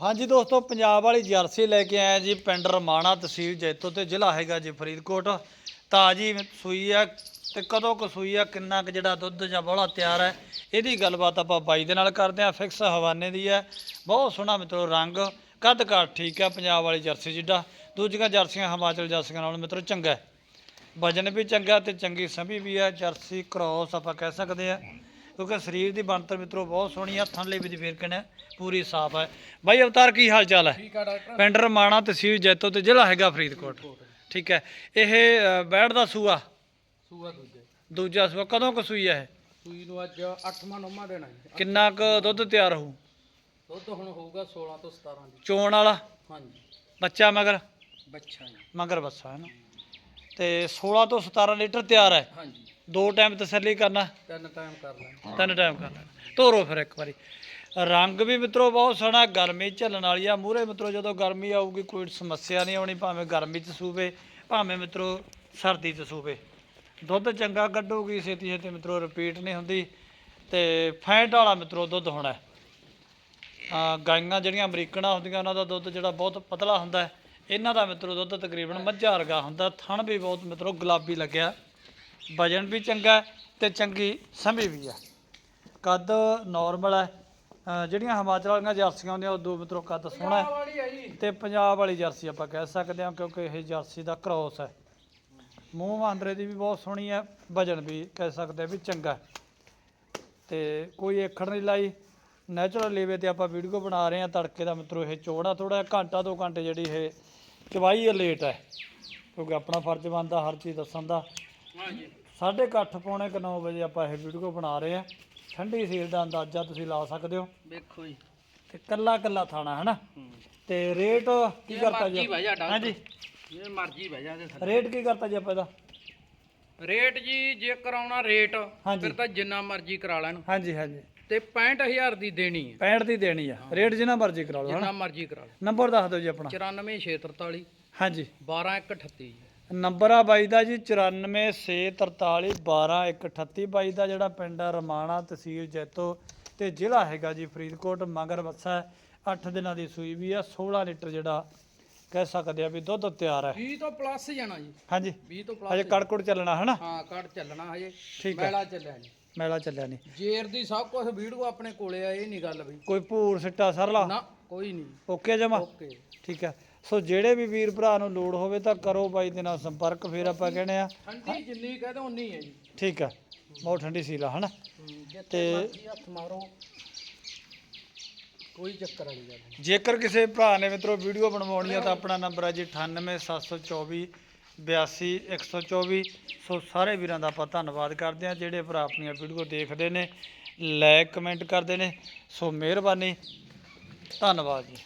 ਹਾਂਜੀ ਦੋਸਤੋ, ਪੰਜਾਬ ਵਾਲੀ ਜਰਸੀ ਲੈ ਕੇ ਆਇਆ ਜੀ ਪਿੰਡ ਰਮਾਣਾ ਤਹਿਸੀਲ ਜੈਤੋ ਤੇ ਜ਼ਿਲ੍ਹਾ ਹੈਗਾ ਜੀ ਫਰੀਦਕੋਟ। ਤਾਜੀ ਸੂਈ ਆ ਤੇ ਕਦੋਂ ਕੁ ਸੂਈ ਆ, ਕਿੰਨਾ ਕੁ ਜਿਹੜਾ ਦੁੱਧ ਜਾਂ ਬੋਲਾ ਤਿਆਰ ਹੈ ਇਹਦੀ ਗੱਲਬਾਤ ਆਪਾਂ ਬਾਈ ਦੇ ਨਾਲ ਕਰਦੇ ਆ ਫਿਕਸ ਹਵਾਨੇ ਦੀ ਹੈ ਬਹੁਤ ਸੋਹਣਾ ਮਿੱਤਰੋ ਰੰਗ, ਕੱਦ ਕਾਠ ਠੀਕ ਹੈ ਪੰਜਾਬ ਵਾਲੀ ਜਰਸੀ ਜਿੱਡਾ। ਦੂਜੀਆਂ ਜਰਸੀਆਂ ਹਿਮਾਚਲ ਜਰਸੀਆਂ ਨਾਲ ਮਿੱਤਰੋ ਚੰਗਾ ਵਜਨ ਵੀ ਚੰਗਾ ਤੇ ਚੰਗੀ ਸੰਭੀ ਵੀ ਹੈ ਜਰਸੀ ਕ੍ਰੋਸ ਆਪਾਂ ਕਹਿ ਸਕਦੇ ਆ ਕਿਉਂਕਿ ਸਰੀਰ ਦੀ ਬਣਤਰ ਮਿੱਤਰੋ ਬਹੁਤ ਸੋਹਣੀ ਆ ਥਣ ਲਈ ਵੀ ਫੇਰ ਕਨੇ ਪੂਰੀ ਸਾਫ਼ ਹੈ। ਬਾਈ ਅਵਤਾਰ ਕੀ ਹਾਲ ਚਾਲ ਹੈ? ਠੀਕ ਆ ਡਾਕਟਰ। ਪਿੰਡ ਰਮਾਣਾ ਤਹਿਸੀਲ ਜੈਤੋ ਤੇ ਜ਼ਿਲ੍ਹਾ ਹੈਗਾ ਫਰੀਦਕੋਟ। ਠੀਕ ਹੈ। ਇਹ ਅ, ਬੈੜ ਦਾ ਸੂਆ? ਸੂਆ ਦੂਜੇ। ਦੂਜਾ ਸੂਆ। ਕਦੋਂ ਕੁ ਸੂਈ ਹੈ ਇਹ? ਸੂਈ ਨੂੰ ਅੱਜ 8ਵਾਂ 9ਵਾਂ ਦੇਣਾ ਜੀ। ਕਿੰਨਾ ਕੁ ਦੁੱਧ ਤਿਆਰ ਹੋਊ? ਦੁੱਧ ਹੁਣ ਹੋਊਗਾ 16 ਤੋਂ 17 ਦੀ ਚੋਣ ਵਾਲਾ? ਹਾਂਜੀ। ਬੱਚਾ ਮਗਰ? ਬੱਚਾ ਜੀ। ਮਗਰ ਬੱਸਾ ਹੈ ਨਾ? ਤੇ 16 ਤੋਂ 17 ਲੀਟਰ ਤਿਆਰ ਹੈ? ਹਾਂਜੀ। ਦੋ ਟਾਈਮ ਤਸੱਲੀ ਕਰਨਾ। ਤਿੰਨ ਟਾਈਮ ਕਰ ਲੈਣਾ। ਤਿੰਨ ਟਾਈਮ ਕਰਨਾ ਤੋਰੋ ਫਿਰ ਇੱਕ ਵਾਰੀ। ਰੰਗ ਵੀ ਮਿੱਤਰੋ ਬਹੁਤ ਸੋਹਣਾ ਗਰਮੀ ਝੱਲਣ ਵਾਲੀ ਆ। ਮੂਰੇ ਮਿੱਤਰੋ ਜਦੋਂ ਗਰਮੀ ਆਊਗੀ ਕੋਈ ਸਮੱਸਿਆ ਨਹੀਂ ਆਉਣੀ ਭਾਵੇਂ ਗਰਮੀ ਚ ਸੂਵੇ ਭਾਵੇਂ ਮਿੱਤਰੋ ਸਰਦੀ ਚ ਸੂਵੇ। ਦੁੱਧ ਚੰਗਾ ਕੱਢੂਗੀ ਛੇਤੀ ਛੇਤੀ ਮਿੱਤਰੋ ਰਿਪੀਟ ਨਹੀਂ ਹੁੰਦੀ। ਤੇ ਫੈਂਟ ਵਾਲਾ ਮਿੱਤਰੋ ਦੁੱਧ ਹੋਣਾ। ਗਾਈਆਂ ਜਿਹੜੀਆਂ ਅਮਰੀਕਨਾਂ ਹੁੰਦੀਆਂ ਉਹਨਾਂ ਦਾ ਦੁੱਧ ਜਿਹੜਾ ਬਹੁਤ ਪਤਲਾ ਹੁੰਦਾ। ਇਹਨਾਂ ਦਾ ਮਿੱਤਰੋ ਦੁੱਧ ਤਕਰੀਬਨ ਮੱਝਾਂ ਵਰਗਾ ਹੁੰਦਾ। ਥਣ ਵੀ ਬਹੁਤ ਮਿੱਤਰੋ ਗੁਲਾਬੀ ਲੱਗਿਆ। ਵਜਨ ਵੀ ਚੰਗਾ ਤੇ ਚੰਗੀ ਸੰਭੀ ਵੀ ਹੈ। ਕੱਦ ਨਾਰਮਲ ਹੈ। ਜਿਹੜੀਆਂ ਹਿਮਾਚਲ ਵਾਲੀਆਂ ਜਰਸੀਆਂ ਹੁੰਦੀਆਂ ਉਦੋਂ ਮਿੱਤਰੋ ਕੱਦ ਸੋਹਣਾ ਹੈ। ਆ ਤੇ ਪੰਜਾਬ ਵਾਲੀ ਜਰਸੀ ਆਪਾਂ ਕਹਿ ਸਕਦੇ ਹਾਂ ਕਿਉਂਕਿ ਇਹ ਜਰਸੀ ਦਾ ਕ੍ਰੋਸ ਹੈ। ਮੂੰਹ ਮਾਂਦਰੇ ਦੀ ਵੀ ਬਹੁਤ ਸੋਹਣੀ ਹੈ ਵਜਨ ਵੀ ਕਹਿ ਸਕਦੇ ਵੀ ਚੰਗਾ। ਤੇ ਕੋਈ ਏਖੜ ਨਹੀਂ ਲਾਈ। ਨੈਚੁਰਲ ਲੇਵੇ ਤੇ ਆਪਾਂ ਵੀਡੀਓ ਬਣਾ ਰਹੇ ਹਾਂ ਤੜਕੇ ਦਾ ਮਿੱਤਰੋ ਇਹ ਚੋੜਾ ਥੋੜਾ ਘੰਟਾ ਦੋ ਘੰਟੇ ਜਿਹੜੀ ਇਹ ਚਵਾਈ ਹੈ ਲੇਟ ਹੈ। ਕਿਉਂਕਿ ਆਪਣਾ ਫਰਜ਼ ਬਣਦਾ ਹਰ ਚੀਜ਼ ਦੱਸਣ ਦਾ। ਹਾਂਜੀ। ਸਾਢੇ ਕੁ ਅੱਠ ਪੌਣੇ ਕੁ ਨੌ ਵਜੇ ਆਪਾਂ ਇਹ ਵੀਡੀਓ ਬਣਾ ਰਹੇ ਹਾਂ। ਠੰਡੀ ਸੀਲ ਦਾ ਅੰਦਾਜ਼ਾ ਤੁਸੀਂ ਲਾ ਸਕਦੇ ਹੋ। ਵੇਖੋ ਜੀ। ਤੇ ਕੱਲਾ ਕੱਲਾ ਥਾਣਾ ਹੈ। ਨਾ ਤੇ ਰੇਟ ਕੀ ਕਰਤਾ ਜੀ ਹਾਂਜੀ। ਜੇ ਮਰਜ਼ੀ ਬਹਿ ਜਾ ਥੱਲੇ। ਰੇਟ ਕੀ ਕਰਤਾ ਜੀ ਆਪਾਂ ਇਹਦਾ? ਰੇਟ ਜੀ ਜੇ ਕਰਾਉਣਾ ਰੇਟ। ਫਿਰ ਤਾਂ ਜਿੰਨਾ ਮਰਜ਼ੀ ਕਰਾ ਲੈਣ। ਹਾਂਜੀ ਹਾਂਜੀ। ਤੇ 65000 ਦੀ ਦੇਣੀ ਹੈ। 65 ਦੀ ਦੇਣੀ ਆ। ਰੇਟ ਜਿੰਨਾ ਮਰਜ਼ੀ ਕਰਾ ਲਓ ਜਿੰਨਾ ਹਨਾ? ਮਰਜ਼ੀ ਕਰਾ ਲਓ। ਨੰਬਰ ਦੱਸ ਦਿਓ ਜੀ ਆਪਣਾ। 94643 ਹਾਂਜੀ। 12138 ਜੀ ਨੰਬਰ ਆ ਬਾਈ ਦਾ ਜੀ 9463 12138 ਬਾਈ ਦਾ ਜਿਹੜਾ ਪਿੰਡ ਆ ਰਮਾਣਾ ਤਹਿਸੀਲ ਜੈਤੋ ਤੇ ਜ਼ਿਲ੍ਹਾ ਹੈਗਾ ਜੀ ਫਰੀਦਕੋਟ। ਮਗਰ ਬੱਸਾ 8 ਦਿਨਾਂ ਦੀ ਸੂਈ ਵੀ ਆ 16 ਲੀਟਰ ਜਿਹੜਾ ਕਹਿ ਸਕਦੇ ਆ ਵੀ ਦੁੱਧ ਤਿਆਰ ਹੈ 20 ਤੋਂ ਪਲੱਸ ਜਾਣਾ ਜੀ। ਹਾਂਜੀ। 20 ਤੋਂ ਹਜੇ ਪਲੱਸ ਕੜਕੜ ਚੱਲਣਾ ਹਨਾ? ਹਾਂ ਕੱਢ ਚੱਲਣਾ ਹਜੇ। ਠੀਕ ਹੈ ਮੈਲਾ ਚੱਲਿਆ ਜੀ। ਮੇਲਾ ਚੱਲਿਆ ਨਹੀਂ ਜੇਰ ਦੀ ਸਭ ਕੁਝ ਵੀਡੀਓ ਆਪਣੇ ਕੋਲੇ ਆ ਇਹ ਨਹੀਂ ਗੱਲ ਬਈ ਕੋਈ ਭੂਰ ਸਿੱਟਾ ਸਰਲਾ? ਨਾ ਕੋਈ ਨਹੀਂ ਓਕੇ ਜਮਾ? ਓਕੇ। ਠੀਕ ਹੈ ਸੋ ਜਿਹੜੇ ਵੀ ਵੀਰ ਭਰਾ ਨੂੰ ਲੋੜ ਹੋਵੇ ਤਾਂ ਕਰੋ ਬਾਈ ਦੇ ਨਾਲ ਸੰਪਰਕ ਫਿਰ ਆਪਾਂ ਕਹਿੰਦੇ ਆ। ਠੰਡੀ ਜਿੰਨੀ ਕਹਦੇ ਉਨੀ ਹੈ ਜੀ। ਠੀਕ ਹੈ ਬਹੁਤ ਠੰਡੀ ਸੀਲਾ ਹਨਾ? ਤੇ- ਹੱਥ ਮਾਰੋ। ਕੋਈ ਚੱਕਰ ਵਾਲੀ ਗੱਲ ਨਹੀਂ। ਜੇਕਰ ਕਿਸੇ ਭਰਾ ਨੇ ਮਿੱਤਰੋ ਵੀਡੀਓ ਬਣਵਾਉਣੀ ਆ ਤਾਂ ਆਪਣਾ ਨੰਬਰ ਹੈ ਜੀ 98724 82124 ਸੋ ਸਾਰੇ ਵੀਰਾਂ ਦਾ ਆਪਾਂ ਧੰਨਵਾਦ ਕਰਦੇ ਹਾਂ ਜਿਹੜੇ ਭਰਾ ਆਪਣੀਆਂ ਵੀਡੀਓ ਦੇਖਦੇ ਨੇ ਲਾਇਕ ਕਮੈਂਟ ਕਰਦੇ ਨੇ। ਸੋ ਮਿਹਰਬਾਨੀ ਧੰਨਵਾਦ ਜੀ।